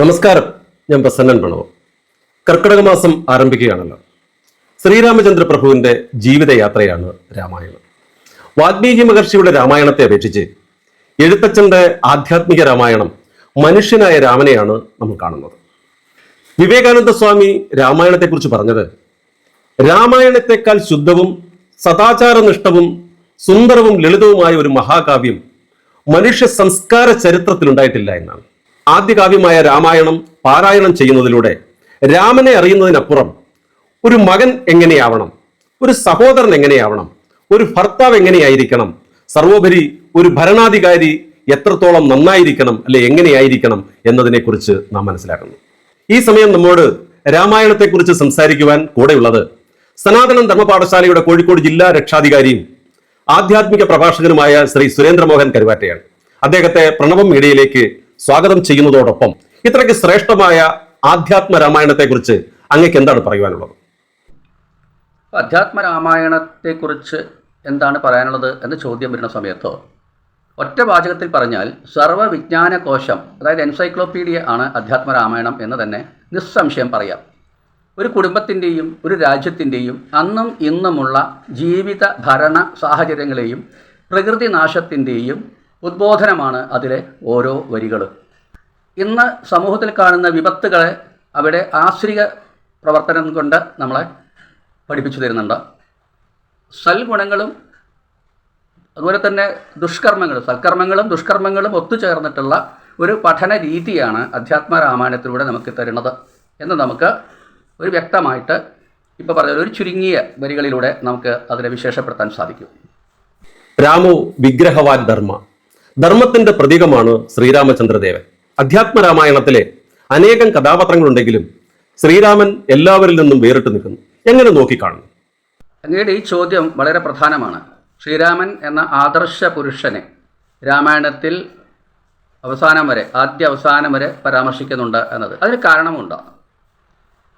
നമസ്കാരം. ഞാൻ പ്രസന്നൻ പ്രണവ്. കർക്കിടക മാസം ആരംഭിക്കുകയാണല്ലോ. ശ്രീരാമചന്ദ്ര പ്രഭുവിന്റെ ജീവിതയാത്രയാണ് രാമായണം. വാൽമീകി മഹർഷിയുടെ രാമായണത്തെ അപേക്ഷിച്ച് എഴുത്തച്ഛന്റെ ആധ്യാത്മിക രാമായണം മനുഷ്യനായ രാമനെയാണ് നമ്മൾ കാണുന്നത്. വിവേകാനന്ദ സ്വാമി രാമായണത്തെക്കുറിച്ച് പറഞ്ഞത് രാമായണത്തെക്കാൾ ശുദ്ധവും സദാചാരനിഷ്ഠവും സുന്ദരവും ലളിതവുമായ ഒരു മഹാകാവ്യം മനുഷ്യ സംസ്കാര ചരിത്രത്തിലുണ്ടായിട്ടില്ല എന്നാണ്. ആദ്യ കാവ്യമായ രാമായണം പാരായണം ചെയ്യുന്നതിലൂടെ രാമനെ അറിയുന്നതിനപ്പുറം ഒരു മകൻ എങ്ങനെയാവണം? ഒരു സഹോദരൻ എങ്ങനെയാവണം? ഒരു ഭർത്താവ് എങ്ങനെയായിരിക്കണം? സർവോപരി ഒരു ഭരണാധികാരി എത്രത്തോളം നന്നായിരിക്കണം അല്ലെ എങ്ങനെയായിരിക്കണം എന്നതിനെക്കുറിച്ച് നാം മനസ്സിലാക്കുന്നു. ഈ സമയം നമ്മോട് രാമായണത്തെക്കുറിച്ച് സംസാരിക്കുവാൻ കൂടെയുള്ളത് സനാതനം ധർമ്മപാഠശാലയുടെ കോഴിക്കോട് ജില്ലാ രക്ഷാധികാരിയും ആധ്യാത്മിക പ്രഭാഷകനുമായ ശ്രീ സുരേന്ദ്രമോഹൻ കരുവാറ്റയാണ്. അദ്ദേഹത്തെ പ്രണവം മീഡിയയിലേക്ക് സ്വാഗതം ചെയ്യുന്നതോടൊപ്പം ഇത്രയ്ക്ക് ശ്രേഷ്ഠമായ ആധ്യാത്മ രാമായണത്തെക്കുറിച്ച് അങ്ങക്ക് എന്താണ് പറയുവാനുള്ളത്? അധ്യാത്മ രാമായണത്തെക്കുറിച്ച് എന്താണ് പറയാനുള്ളത് എന്ന ചോദ്യം വരുന്ന സമയത്തോ? ഒറ്റ വാചകത്തിൽ പറഞ്ഞാൽ സർവവിജ്ഞാന കോശം അതായത് എൻസൈക്ലോപീഡിയ ആണ് അധ്യാത്മ രാമായണം എന്ന് തന്നെ നിസ്സംശയം പറയാം. ഒരു കുടുംബത്തിന്റെയും ഒരു രാജ്യത്തിന്റെയും അന്നും ഇന്നുമുള്ള ജീവിത ഭരണ സാഹചര്യങ്ങളെയും പ്രകൃതി നാശത്തിന്റെയും ഉദ്ബോധനമാണ് അതിലെ ഓരോ വരികളും. ഇന്ന് സമൂഹത്തിൽ കാണുന്ന വിപത്തുകളെ അവിടെ ആശ്രിക പ്രവർത്തനം കൊണ്ട് നമ്മളെ പഠിപ്പിച്ചു തരുന്നുണ്ട്. സൽഗുണങ്ങളും അതുപോലെ തന്നെ ദുഷ്കർമ്മങ്ങളും സൽക്കർമ്മങ്ങളും ദുഷ്കർമ്മങ്ങളും ഒത്തുചേർന്നിട്ടുള്ള ഒരു പഠന രീതിയാണ് അധ്യാത്മ രാമായണത്തിലൂടെ നമുക്ക് തരുന്നത് എന്ന് നമുക്ക് ഒരു വ്യക്തമായിട്ട് ഇപ്പോൾ പറഞ്ഞ ഒരു ചുരുങ്ങിയ വരികളിലൂടെ നമുക്ക് അതിനെ വിശേഷപ്പെടുത്താൻ സാധിക്കും. രാമോ വിഗ്രഹവാൻ ധർമ്മ. ധർമ്മത്തിന്റെ പ്രതീകമാണ് ശ്രീരാമചന്ദ്രദേവൻ. അധ്യാത്മ രാമായണത്തിലെ അനേകം കഥാപാത്രങ്ങളുണ്ടെങ്കിലും ശ്രീരാമൻ എല്ലാവരിൽ നിന്നും വേറിട്ട് നിൽക്കുന്നു. എങ്ങനെ നോക്കിക്കാണുന്നു? അങ്ങയുടെ ഈ ചോദ്യം വളരെ പ്രധാനമാണ്. ശ്രീരാമൻ എന്ന ആദർശ പുരുഷനെ രാമായണത്തിൽ അവസാനം വരെ ആദ്യ അവസാനം വരെ പരാമർശിക്കുന്നുണ്ട് എന്നത്. അതിന് കാരണമുണ്ട്?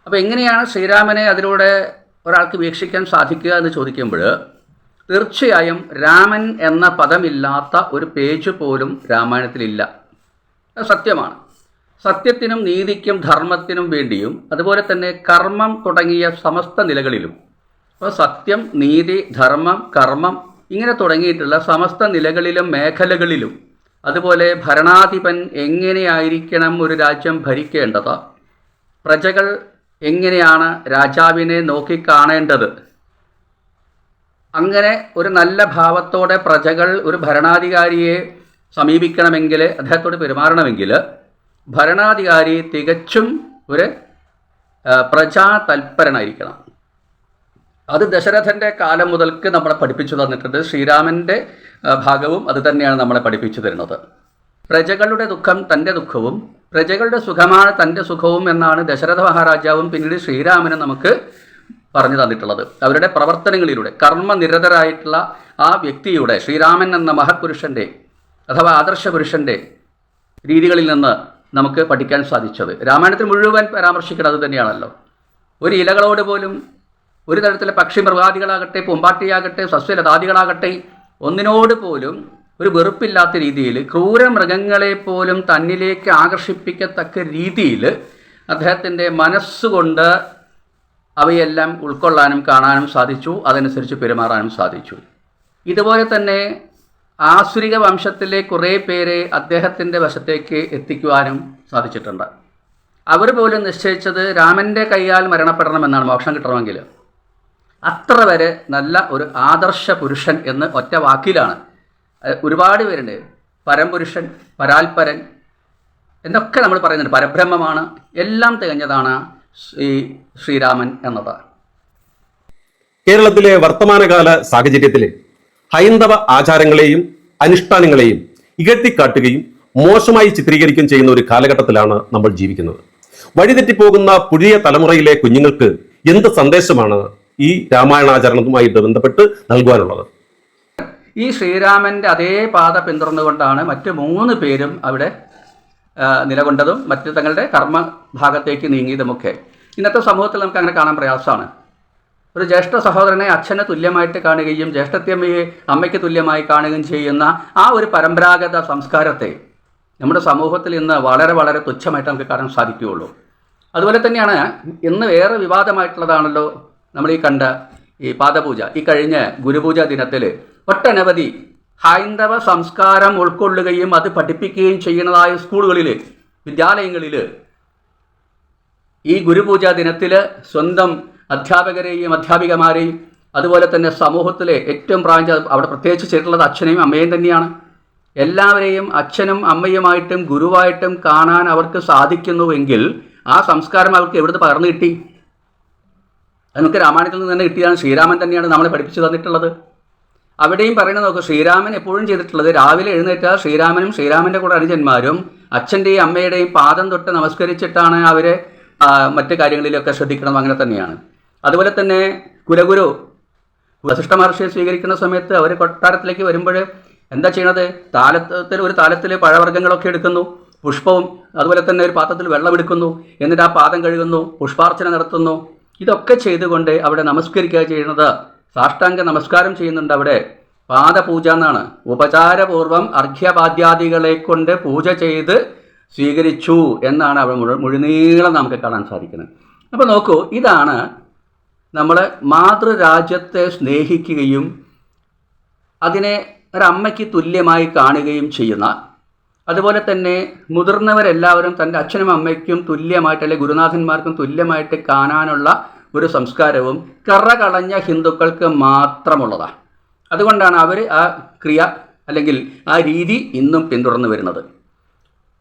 അപ്പോൾ എങ്ങനെയാണ് ശ്രീരാമനെ അതിലൂടെ ഒരാൾക്ക് വീക്ഷിക്കാൻ സാധിക്കുക എന്ന് ചോദിക്കുമ്പോൾ തീർച്ചയായും രാമൻ എന്ന പദമില്ലാത്ത ഒരു പേജ് പോലും രാമായണത്തിലില്ല. സത്യമാണ്. സത്യത്തിനും നീതിക്കും ധർമ്മത്തിനും വേണ്ടിയും അതുപോലെ തന്നെ കർമ്മം തുടങ്ങിയ സമസ്ത നിലകളിലും അപ്പോൾ സത്യം നീതി ധർമ്മം കർമ്മം ഇങ്ങനെ തുടങ്ങിയിട്ടുള്ള സമസ്ത നിലകളിലും മേഖലകളിലും അതുപോലെ ഭരണാധിപൻ എങ്ങനെയായിരിക്കണം ഒരു രാജ്യം ഭരിക്കേണ്ടത്? പ്രജകൾ എങ്ങനെയാണ് രാജാവിനെ നോക്കിക്കാണേണ്ടത്? അങ്ങനെ ഒരു നല്ല ഭാവത്തോടെ പ്രജകൾ ഒരു ഭരണാധികാരിയെ സമീപിക്കണമെങ്കിൽ അദ്ദേഹത്തോട് പെരുമാറണമെങ്കിൽ ഭരണാധികാരി തികച്ചും ഒരു പ്രജാ പ്രജാതൽപരനായിരിക്കണം. അത് ദശരഥന്റെ കാലം മുതൽക്ക് നമ്മളെ പഠിപ്പിച്ചു തന്നിട്ടുണ്ട്. ശ്രീരാമന്റെ ഭാഗവും അത് തന്നെയാണ് നമ്മളെ പഠിപ്പിച്ചു തരുന്നത്. പ്രജകളുടെ ദുഃഖം തന്റെ ദുഃഖവും പ്രജകളുടെ സുഖമാണ് തന്റെ സുഖവും എന്നാണ് ദശരഥ മഹാരാജാവും പിന്നീട് ശ്രീരാമനും നമുക്ക് പറഞ്ഞു തന്നിട്ടുള്ളത്. അവരുടെ പ്രവർത്തനങ്ങളിലൂടെ കർമ്മനിരതരായിട്ടുള്ള ആ വ്യക്തിയുടെ ശ്രീരാമൻ എന്ന മഹത്പുരുഷന്റെ അഥവാ ആദർശ പുരുഷന്റെ രീതികളിൽ നിന്ന് നമുക്ക് പഠിക്കാൻ സാധിച്ചത്. രാമായണത്തിൽ മുഴുവൻ പരാമർശിക്കുന്നത് തന്നെയാണല്ലോ. ഒരു ഇലകളോട് പോലും ഒരു തരത്തിലെ പക്ഷി മൃഗാദികളാകട്ടെ പൂമ്പാട്ടിയാകട്ടെ സസ്യലതാദികളാകട്ടെ ഒന്നിനോട് പോലും ഒരു വെറുപ്പില്ലാത്ത രീതിയിൽ ക്രൂര പോലും തന്നിലേക്ക് ആകർഷിപ്പിക്കത്തക്ക രീതിയിൽ അദ്ദേഹത്തിന്റെ മനസ്സുകൊണ്ട് അവയെല്ലാം ഉൾക്കൊള്ളാനും കാണാനും സാധിച്ചു അതനുസരിച്ച് പെരുമാറാനും സാധിച്ചു. ഇതുപോലെ തന്നെ ആസുരിക വംശത്തിലെ കുറേ പേരെ അദ്ദേഹത്തിന്റെ വശത്തേക്ക് എത്തിക്കുവാനും സാധിച്ചിട്ടുണ്ട്. അവർ പോലും നിശ്ചയിച്ചത് രാമന്റെ കൈയാൽ മരണപ്പെടണമെന്നാണ് മോക്ഷം കിട്ടണമെങ്കിൽ. അത്ര വരെ നല്ല ഒരു ആദർശ പുരുഷൻ എന്ന് ഒറ്റ വാക്കിലാണ്. ഒരുപാട് പേരുണ്ട്. പരംപുരുഷൻ പരാൽപരൻ എന്നൊക്കെ നമ്മൾ പറയുന്നുണ്ട്. പരബ്രഹ്മമാണ്. എല്ലാം തികഞ്ഞതാണ്. ഈ ശ്രീരാമൻ എന്നത് കേരളത്തിലെ വർത്തമാനകാല സാഹചര്യത്തിൽ ഹൈന്ദവ ആചാരങ്ങളെയും അനുഷ്ഠാനങ്ങളെയും ഇകഴ്ത്തിക്കാട്ടുകയും മോശമായി ചിത്രീകരിക്കുകയും ചെയ്യുന്ന ഒരു കാലഘട്ടത്തിലാണ് നമ്മൾ ജീവിക്കുന്നത്. വഴിതെറ്റിപ്പോകുന്ന പുതിയ തലമുറയിലെ കുഞ്ഞുങ്ങൾക്ക് എന്ത് സന്ദേശമാണ് ഈ രാമായണാചരണവുമായി ബന്ധപ്പെട്ട് നൽകുവാനുള്ളത്? ഈ ശ്രീരാമന്റെ അതേ പാത പിന്തുടർന്നുകൊണ്ടാണ് മറ്റ് മൂന്ന് പേരും അവിടെ നിലകൊണ്ടതും മറ്റ് തങ്ങളുടെ കർമ്മ ഭാഗത്തേക്ക് നീങ്ങിയതുമൊക്കെ. ഇന്നത്തെ സമൂഹത്തിൽ നമുക്ക് അങ്ങനെ കാണാൻ പ്രയാസമാണ്. ഒരു ജ്യേഷ്ഠ സഹോദരനെ അച്ഛനെ തുല്യമായിട്ട് കാണുകയും ജ്യേഷ്ഠത്യമ്മയെ അമ്മയ്ക്ക് തുല്യമായി കാണുകയും ചെയ്യുന്ന ആ ഒരു പരമ്പരാഗത സംസ്കാരത്തെ നമ്മുടെ സമൂഹത്തിൽ ഇന്ന് വളരെ വളരെ തുച്ഛമായിട്ട് നമുക്ക് കാണാൻ സാധിക്കുകയുള്ളൂ. അതുപോലെ തന്നെയാണ് ഇന്ന് വേറെ വിവാദമായിട്ടുള്ളതാണല്ലോ നമ്മൾ ഈ കണ്ട ഈ പാദപൂജ. ഈ കഴിഞ്ഞ ഗുരുപൂജ ദിനത്തിൽ ഒട്ടനവധി ഹൈന്ദവ സംസ്കാരം ഉൾക്കൊള്ളുകയും അത് പഠിപ്പിക്കുകയും ചെയ്യുന്നതായ സ്കൂളുകളിൽ വിദ്യാലയങ്ങളിൽ ഈ ഗുരുപൂജ ദിനത്തിൽ സ്വന്തം അധ്യാപകരെയും അധ്യാപികമാരെയും അതുപോലെ തന്നെ സമൂഹത്തിലെ ഏറ്റവും പ്രാഞ്ച അവിടെ പ്രത്യേകിച്ച് ചെയ്തിട്ടുള്ളത് അച്ഛനെയും അമ്മയും തന്നെയാണ്. എല്ലാവരെയും അച്ഛനും അമ്മയുമായിട്ടും ഗുരുവായിട്ടും കാണാൻ അവർക്ക് സാധിക്കുന്നുവെങ്കിൽ ആ സംസ്കാരം അവർക്ക് എവിടുന്ന് പകർന്നു കിട്ടി? നമുക്ക് രാമായണത്തിൽ നിന്ന് തന്നെ കിട്ടിയതാണ്. ശ്രീരാമൻ തന്നെയാണ് നമ്മളെ പഠിപ്പിച്ചു തന്നിട്ടുള്ളത്. അവിടെയും പറയുന്നത് നോക്കുക ശ്രീരാമൻ എപ്പോഴും ചെയ്തിട്ടുള്ളത് രാവിലെ എഴുന്നേറ്റാൽ ശ്രീരാമനും ശ്രീരാമന്റെ കൂടെ അനുജന്മാരും അച്ഛന്റെയും അമ്മയുടെയും പാദം തൊട്ട് നമസ്കരിച്ചിട്ടാണ് അവരെ മറ്റു കാര്യങ്ങളിലൊക്കെ ശ്രദ്ധിക്കണം അങ്ങനെ തന്നെയാണ്. അതുപോലെ തന്നെ കുലഗുരു വസിഷ്ഠ മഹർഷിയെ സ്വീകരിക്കുന്ന സമയത്ത് അവർ കൊട്ടാരത്തിലേക്ക് വരുമ്പോൾ എന്താ ചെയ്യണത്? താലത്തിൽ ഒരു താലത്തിൽ പഴവർഗങ്ങളൊക്കെ എടുക്കുന്നു പുഷ്പവും അതുപോലെ തന്നെ ഒരു പാത്രത്തിൽ വെള്ളമെടുക്കുന്നു എന്നിട്ട് ആ പാദം കഴുകുന്നു പുഷ്പാർച്ചന നടത്തുന്നു. ഇതൊക്കെ ചെയ്തുകൊണ്ട് അവിടെ നമസ്കരിക്കുക ചെയ്യുന്നത് സാഷ്ടാംഗ നമസ്കാരം ചെയ്യുന്നുണ്ട് അവിടെ. പാദപൂജ എന്നാണ്. ഉപചാരപൂർവം അർഘ്യപാദ്യാദികളെ കൊണ്ട് പൂജ ചെയ്ത് സ്വീകരിച്ചു എന്നാണ് അവിടെ മുഴു മുഴുനീളം നമുക്ക് കാണാൻ സാധിക്കുന്നത്. അപ്പോൾ നോക്കൂ ഇതാണ് നമ്മൾ മാതൃരാജ്യത്തെ സ്നേഹിക്കുകയും അതിനെ ഒരമ്മയ്ക്ക് തുല്യമായി കാണുകയും ചെയ്യുന്ന അതുപോലെ തന്നെ മുതിർന്നവരെല്ലാവരും തന്റെ അച്ഛനും അമ്മയ്ക്കും തുല്യമായിട്ട് അല്ലെങ്കിൽ ഗുരുനാഥന്മാർക്കും തുല്യമായിട്ട് കാണാനുള്ള ഒരു സംസ്കാരവും കറകളഞ്ഞ ഹിന്ദുക്കൾക്ക് മാത്രമുള്ളതാണ് അതുകൊണ്ടാണ് അവർ ആ ക്രിയ അല്ലെങ്കിൽ ആ രീതി ഇന്നും പിന്തുടർന്നു വരുന്നത്.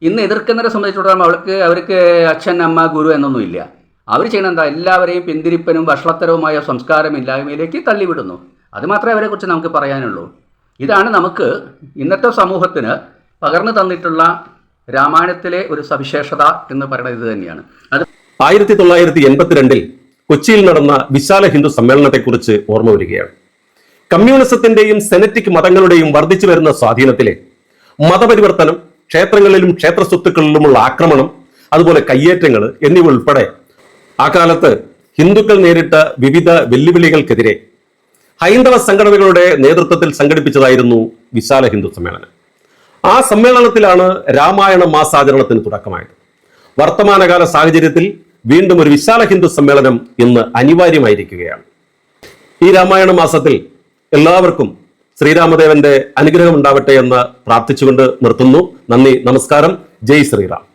ഇന്ന് എതിർക്കുന്നവരെ സംബന്ധിച്ചിടത്തോളം അവൾക്ക് അവർക്ക് അച്ഛൻ അമ്മ ഗുരു എന്നൊന്നുമില്ല അവർ ചെയ്യുന്ന എന്താ? എല്ലാവരെയും പിന്തിരിപ്പനും വഷളത്തരവുമായ സംസ്കാരമില്ലായ്മയിലേക്ക് തള്ളിവിടുന്നു. അതുമാത്രമേ അവരെക്കുറിച്ച് നമുക്ക് പറയാനുള്ളൂ. ഇതാണ് നമുക്ക് ഇന്നത്തെ സമൂഹത്തിന് പകർന്നു തന്നിട്ടുള്ള രാമായണത്തിലെ ഒരു സവിശേഷത എന്ന് പറയുന്നത് ഇത് തന്നെയാണ്. അത് ആയിരത്തി തൊള്ളായിരത്തി എൺപത്തിരണ്ടിൽ കൊച്ചിയിൽ നടന്ന വിശാല ഹിന്ദു സമ്മേളനത്തെക്കുറിച്ച് ഓർമ്മ വരികയാണ്. കമ്മ്യൂണിസത്തിന്റെയും സെനറ്റിക് മതങ്ങളുടെയും വർദ്ധിച്ചു വരുന്ന സ്വാധീനത്തിലെ മതപരിവർത്തനം ക്ഷേത്രങ്ങളിലും ക്ഷേത്ര സ്വത്തുക്കളിലുമുള്ള ആക്രമണം അതുപോലെ കയ്യേറ്റങ്ങൾ എന്നിവ ഉൾപ്പെടെ ആ കാലത്ത് ഹിന്ദുക്കൾ നേരിട്ട വിവിധ വെല്ലുവിളികൾക്കെതിരെ ഹൈന്ദവ സംഘടനകളുടെ നേതൃത്വത്തിൽ സംഘടിപ്പിച്ചതായിരുന്നു വിശാല ഹിന്ദു സമ്മേളനം. ആ സമ്മേളനത്തിലാണ് രാമായണ മാസാചരണത്തിന് തുടക്കമായത്. വർത്തമാനകാല സാഹചര്യത്തിൽ വീണ്ടും ഒരു വിശാല ഹിന്ദു സമ്മേളനം ഇന്ന് അനിവാര്യമായിരിക്കുകയാണ്. ഈ രാമായണ മാസത്തിൽ എല്ലാവർക്കും ശ്രീരാമദേവന്റെ അനുഗ്രഹം ഉണ്ടാവട്ടെ എന്ന് പ്രാർത്ഥിച്ചുകൊണ്ട് നിർത്തുന്നു. നന്ദി നമസ്കാരം. ജയ് ശ്രീറാം.